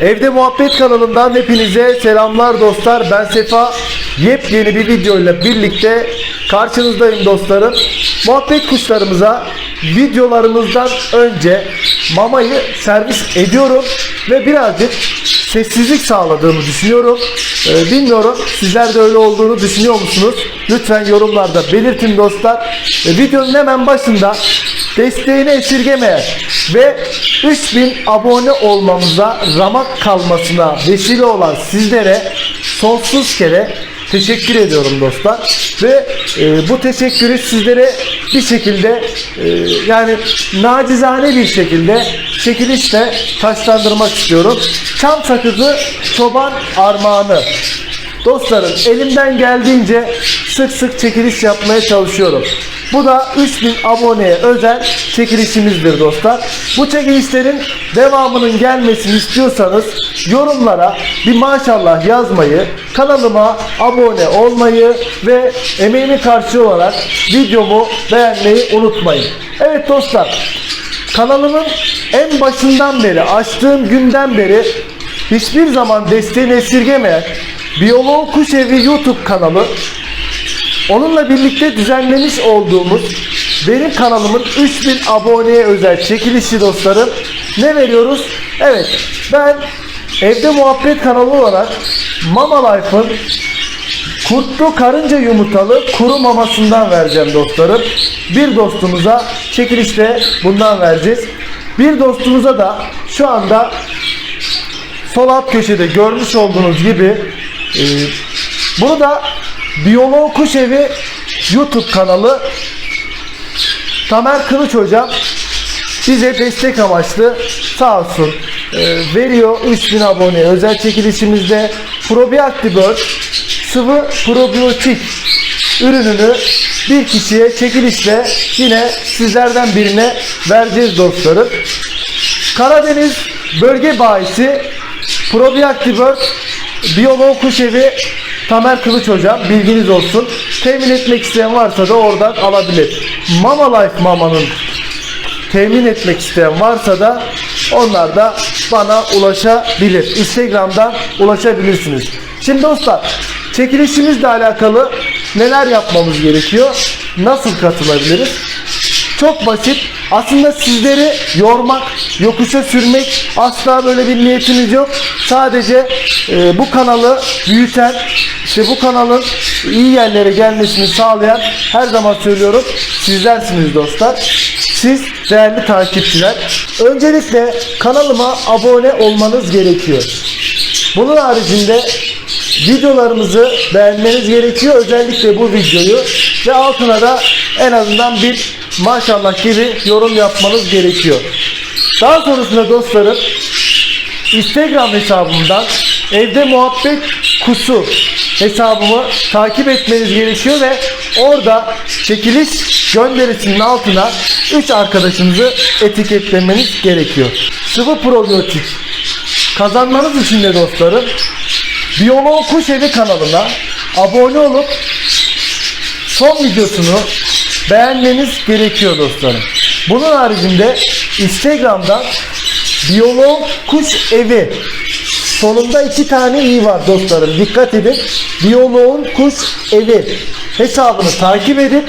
Evde Muhabbet kanalından hepinize selamlar dostlar. Ben Sefa. Yepyeni bir video ile birlikte karşınızdayım dostlarım. Muhabbet kuşlarımıza videolarımızdan önce mamayı servis ediyorum ve birazcık sessizlik sağladığımı düşünüyorum. Ee, bilmiyorum sizler de öyle olduğunu düşünüyor musunuz? Lütfen yorumlarda belirtin dostlar. Ee, videonun hemen başında desteğini esirgemeyen ve 3000 abone olmamıza ramak kalmasına vesile olan sizlere sonsuz kere teşekkür ediyorum dostlar. Ve e, bu teşekkürü sizlere bir şekilde e, yani nacizane bir şekilde çekilişle taşlandırmak istiyorum. Çam sakızı çoban armağanı. Dostlarım elimden geldiğince sık sık çekiliş yapmaya çalışıyorum. Bu da 3000 aboneye özel çekilişimizdir dostlar. Bu çekilişlerin devamının gelmesini istiyorsanız yorumlara bir maşallah yazmayı, kanalıma abone olmayı ve emeğimin karşılığı olarak videomu beğenmeyi unutmayın. Evet dostlar kanalımın en başından beri açtığım günden beri hiçbir zaman desteğini esirgemeyen Biyolog Kuş Evi YouTube kanalı onunla birlikte düzenlemiş olduğumuz benim kanalımın 3000 aboneye özel çekilişi dostlarım. Ne veriyoruz? Evet ben evde muhabbet kanalı olarak Mama Life'ın Kurtlu karınca yumurtalı kuru mamasından vereceğim dostlarım. Bir dostumuza çekilişte bundan vereceğiz. Bir dostumuza da şu anda sol alt köşede görmüş olduğunuz gibi e, bunu da Biyolog Kuş Evi YouTube kanalı. Tamer Kılıç hocam bize destek amaçlı sağ olsun e, veriyor. 3000 abone. Özel çekilişimizde Probiotic sıvı probiyotik ürününü bir kişiye çekilişle yine sizlerden birine vereceğiz dostlarım. Karadeniz bölge bahisi Probiotic Bird Biyolog Kuş Evi Tamer Kılıç hocam bilginiz olsun. Temin etmek isteyen varsa da oradan alabilir. Mama Life Mama'nın temin etmek isteyen varsa da onlar da bana ulaşabilir. Instagram'dan ulaşabilirsiniz. Şimdi dostlar çekilişimizle alakalı neler yapmamız gerekiyor? Nasıl katılabiliriz? Çok basit. Aslında sizleri yormak, yokuşa sürmek asla böyle bir niyetimiz yok. Sadece e, bu kanalı büyüten, işte bu kanalın iyi yerlere gelmesini sağlayan her zaman söylüyorum sizlersiniz dostlar. Siz değerli takipçiler. Öncelikle kanalıma abone olmanız gerekiyor. Bunun haricinde videolarımızı beğenmeniz gerekiyor. Özellikle bu videoyu ve altına da en azından bir maşallah gibi yorum yapmanız gerekiyor. Daha sonrasında dostlarım Instagram hesabımdan evde muhabbet kusu hesabımı takip etmeniz gerekiyor ve orada çekiliş gönderisinin altına 3 arkadaşınızı etiketlemeniz gerekiyor. Sıvı probiyotik kazanmanız için de dostlarım Biyolog Kuş Evi kanalına abone olup son videosunu beğenmeniz gerekiyor dostlarım. Bunun haricinde Instagram'dan Biyolog Kuş Evi sonunda iki tane i var dostlarım. Dikkat edin. Biyoloğun Kuş Evi hesabını takip edip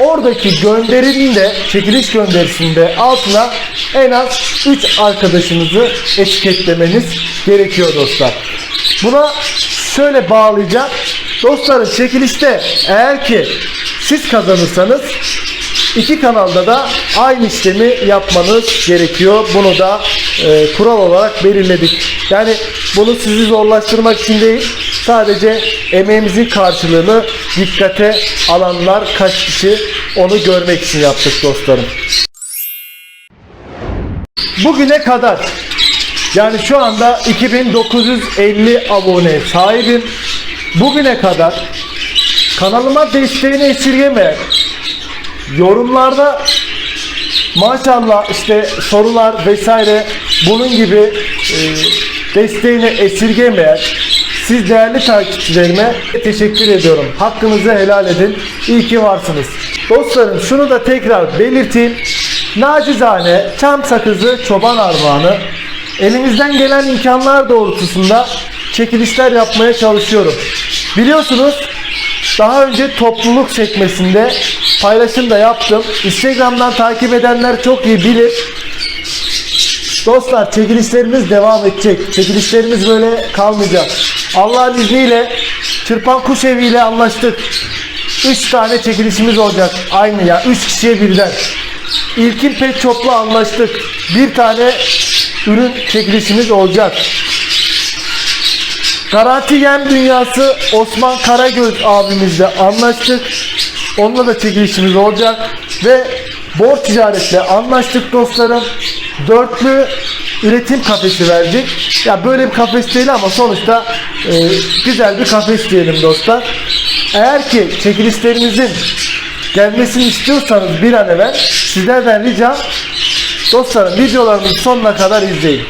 oradaki gönderinin de çekiliş gönderisinde altına en az 3 arkadaşınızı etiketlemeniz gerekiyor dostlar. Buna şöyle bağlayacağım. Dostlarım çekilişte eğer ki siz kazanırsanız iki kanalda da aynı işlemi yapmanız gerekiyor. Bunu da e, kural olarak belirledik. Yani bunu sizi zorlaştırmak için değil, sadece emeğimizin karşılığını dikkate alanlar kaç kişi onu görmek için yaptık dostlarım. Bugüne kadar yani şu anda 2950 abone sahibim. Bugüne kadar kanalıma desteğini esirgemeyen yorumlarda maşallah işte sorular vesaire bunun gibi e, desteğini esirgemeyen siz değerli takipçilerime teşekkür ediyorum. Hakkınızı helal edin. İyi ki varsınız. Dostlarım şunu da tekrar belirteyim. Nacizane çam sakızı çoban armağanı elimizden gelen imkanlar doğrultusunda çekilişler yapmaya çalışıyorum. Biliyorsunuz daha önce topluluk sekmesinde paylaşım da yaptım. Instagram'dan takip edenler çok iyi bilir. Dostlar çekilişlerimiz devam edecek. Çekilişlerimiz böyle kalmayacak. Allah'ın izniyle Çırpan Kuş Evi ile anlaştık. 3 tane çekilişimiz olacak. Aynı ya. 3 kişiye birden. İlkin Pet Shop'la anlaştık. Bir tane ürün çekilişimiz olacak. Garanti Yem Dünyası Osman Karagöz abimizle anlaştık. Onunla da çekilişimiz olacak. Ve borç ticaretle anlaştık dostlarım. Dörtlü üretim kafesi verecek. Ya böyle bir kafes değil ama sonuçta e, güzel bir kafes diyelim dostlar. Eğer ki çekilişlerimizin gelmesini istiyorsanız bir an evvel sizlerden ricam dostlarım videolarımızı sonuna kadar izleyin.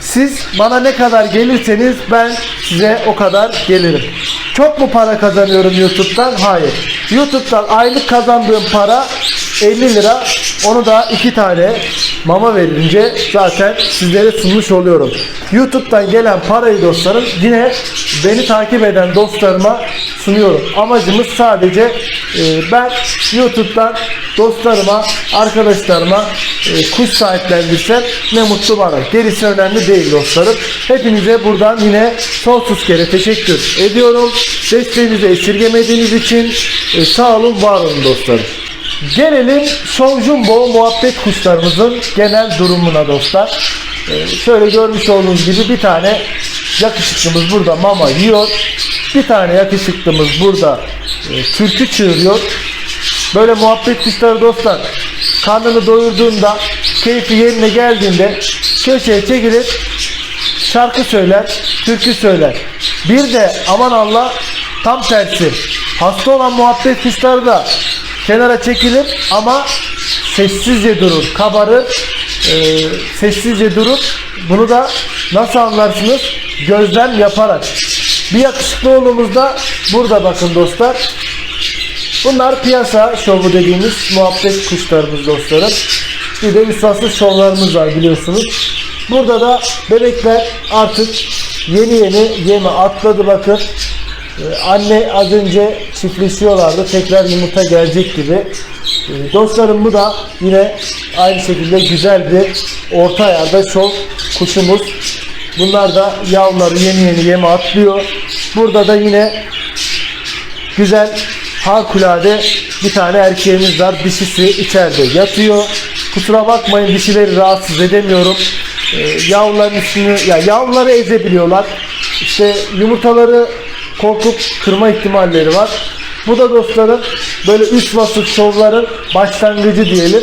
Siz bana ne kadar gelirseniz ben size o kadar gelirim. Çok mu para kazanıyorum YouTube'dan? Hayır. YouTube'dan aylık kazandığım para 50 lira. Onu da iki tane mama verince zaten sizlere sunmuş oluyorum. YouTube'dan gelen parayı dostlarım yine beni takip eden dostlarıma sunuyorum. Amacımız sadece e, ben YouTube'dan dostlarıma, arkadaşlarıma e, kuş sahiplendirsem ne mutlu bana. Gerisi önemli değil dostlarım. Hepinize buradan yine sonsuz kere teşekkür ediyorum. Desteğinizi esirgemediğiniz için e, sağ olun, var olun dostlarım. Gelelim Show Jumbo muhabbet kuşlarımızın genel durumuna dostlar. Ee, şöyle görmüş olduğunuz gibi bir tane yakışıklımız burada mama yiyor. Bir tane yakışıklımız burada e, türkü çığırıyor. Böyle muhabbet kuşları dostlar karnını doyurduğunda keyfi yerine geldiğinde köşeye çekilir şarkı söyler, türkü söyler. Bir de aman Allah tam tersi. Hasta olan muhabbet kuşları da kenara çekilir ama sessizce durur, kabarır, e, sessizce durur. Bunu da nasıl anlarsınız? Gözlem yaparak. Bir yakışıklı oğlumuz da burada bakın dostlar. Bunlar piyasa şovu dediğimiz muhabbet kuşlarımız dostlarım. Bir de üstatsız şovlarımız var biliyorsunuz. Burada da bebekler artık yeni yeni yeme atladı bakın. Ee, Anne az önce çiftleşiyorlardı. Tekrar yumurta gelecek gibi. Ee, Dostlarım bu da yine aynı şekilde güzel bir orta ayarda şov kuşumuz. Bunlar da yavruları yeni yeni yeme atlıyor. Burada da yine güzel harikulade bir tane erkeğimiz var. Dişisi içeride yatıyor. Kusura bakmayın dişileri rahatsız edemiyorum. Ee, yavruların üstünü, ya yavruları ezebiliyorlar. İşte yumurtaları korkup kırma ihtimalleri var. Bu da dostlarım böyle üst vasıf şovların başlangıcı diyelim.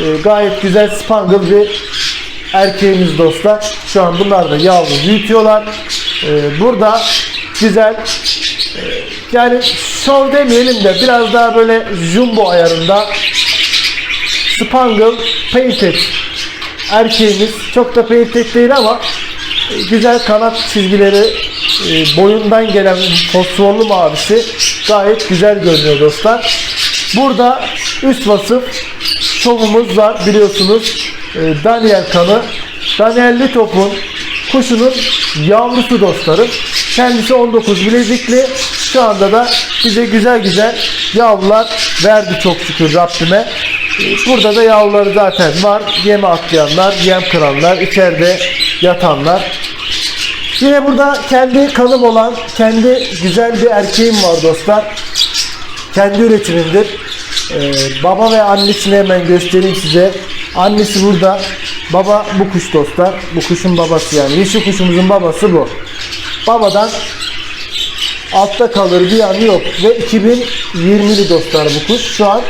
Ee, gayet güzel spangle bir erkeğimiz dostlar. Şu an bunlar da yavru büyütüyorlar. Ee, burada güzel e, yani şov demeyelim de biraz daha böyle jumbo ayarında Spangle Painted erkeğimiz çok da painted değil ama e, güzel kanat çizgileri e, boyundan gelen fosforlu mavisi gayet güzel görünüyor dostlar. Burada üst vasıf şovumuz var biliyorsunuz. E, Daniel kanı. Daniel Litop'un kuşunun yavrusu dostlarım. Kendisi 19 bilezikli. Şu anda da bize güzel güzel yavrular verdi çok şükür Rabbime. Ee, Burada da yavruları zaten var. Yeme atlayanlar, yem kıranlar, içeride yatanlar. Yine burada kendi kanım olan, kendi güzel bir erkeğim var dostlar. Kendi üretimimdir. Ee, baba ve annesini hemen göstereyim size. Annesi burada. Baba bu kuş dostlar. Bu kuşun babası yani. Yeşil kuşumuzun babası bu. Babadan altta kalır bir yanı yok. Ve 2020'li dostlar bu kuş. Şu an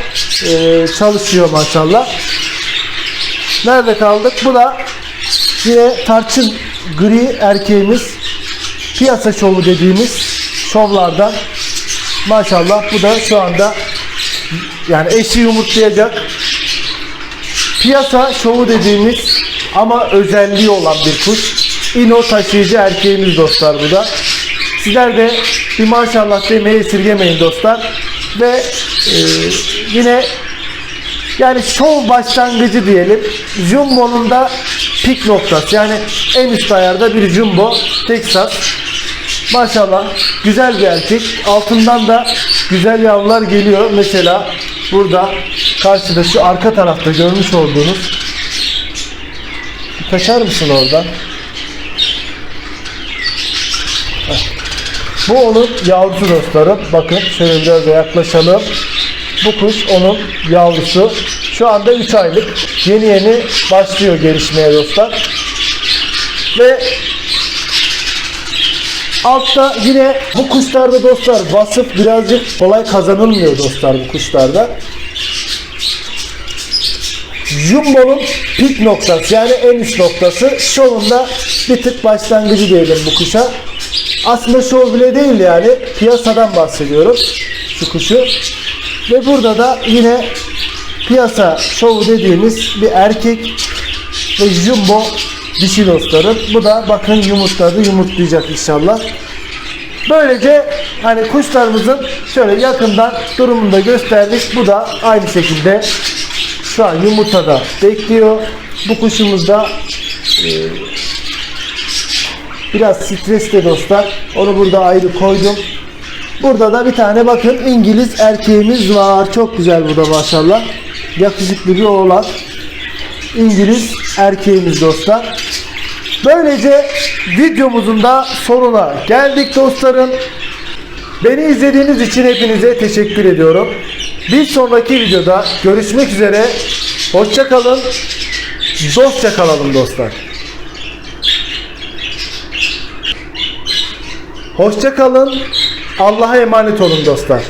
e, çalışıyor maşallah. Nerede kaldık? Bu da yine tarçın gri erkeğimiz. Piyasa şovu dediğimiz şovlardan. Maşallah bu da şu anda yani eşi yumurtlayacak. Piyasa şovu dediğimiz ama özelliği olan bir kuş. İno taşıyıcı erkeğimiz dostlar bu da. Sizler de bir maşallah demeyi esirgemeyin dostlar. Ve e, yine yani şov başlangıcı diyelim. Jumbo'nun da pik noktası. Yani en üst ayarda bir jumbo Texas. Maşallah güzel bir erkek. Altından da güzel yavrular geliyor. Mesela burada karşıda şu arka tarafta görmüş olduğunuz Kaçar mısın oradan? Bu onun yavrusu dostlarım. Bakın şöyle biraz da yaklaşalım. Bu kuş onun yavrusu. Şu anda 3 aylık. Yeni yeni başlıyor gelişmeye dostlar. Ve altta yine bu kuşlarda dostlar vasıf birazcık kolay kazanılmıyor dostlar bu kuşlarda. Jumbo'nun pik noktası yani en üst noktası şovunda bir tık başlangıcı diyelim bu kuşa. Aslında şov bile değil yani piyasadan bahsediyorum şu kuşu. Ve burada da yine piyasa şovu dediğimiz bir erkek ve jumbo dişi dostlarım. Bu da bakın yumurtladı yumurtlayacak inşallah. Böylece hani kuşlarımızın şöyle yakından durumunu da gösterdik. Bu da aynı şekilde şu an yumurtada bekliyor. Bu kuşumuz da e, biraz stresli dostlar. Onu burada ayrı koydum. Burada da bir tane bakın İngiliz erkeğimiz var. Çok güzel bu da maşallah. Yakışıklı bir oğlan. İngiliz erkeğimiz dostlar. Böylece videomuzun da sonuna geldik dostlarım. Beni izlediğiniz için hepinize teşekkür ediyorum. Bir sonraki videoda görüşmek üzere. Hoşça kalın. Dostça kalalım dostlar. Hoşça kalın. Allah'a emanet olun dostlar.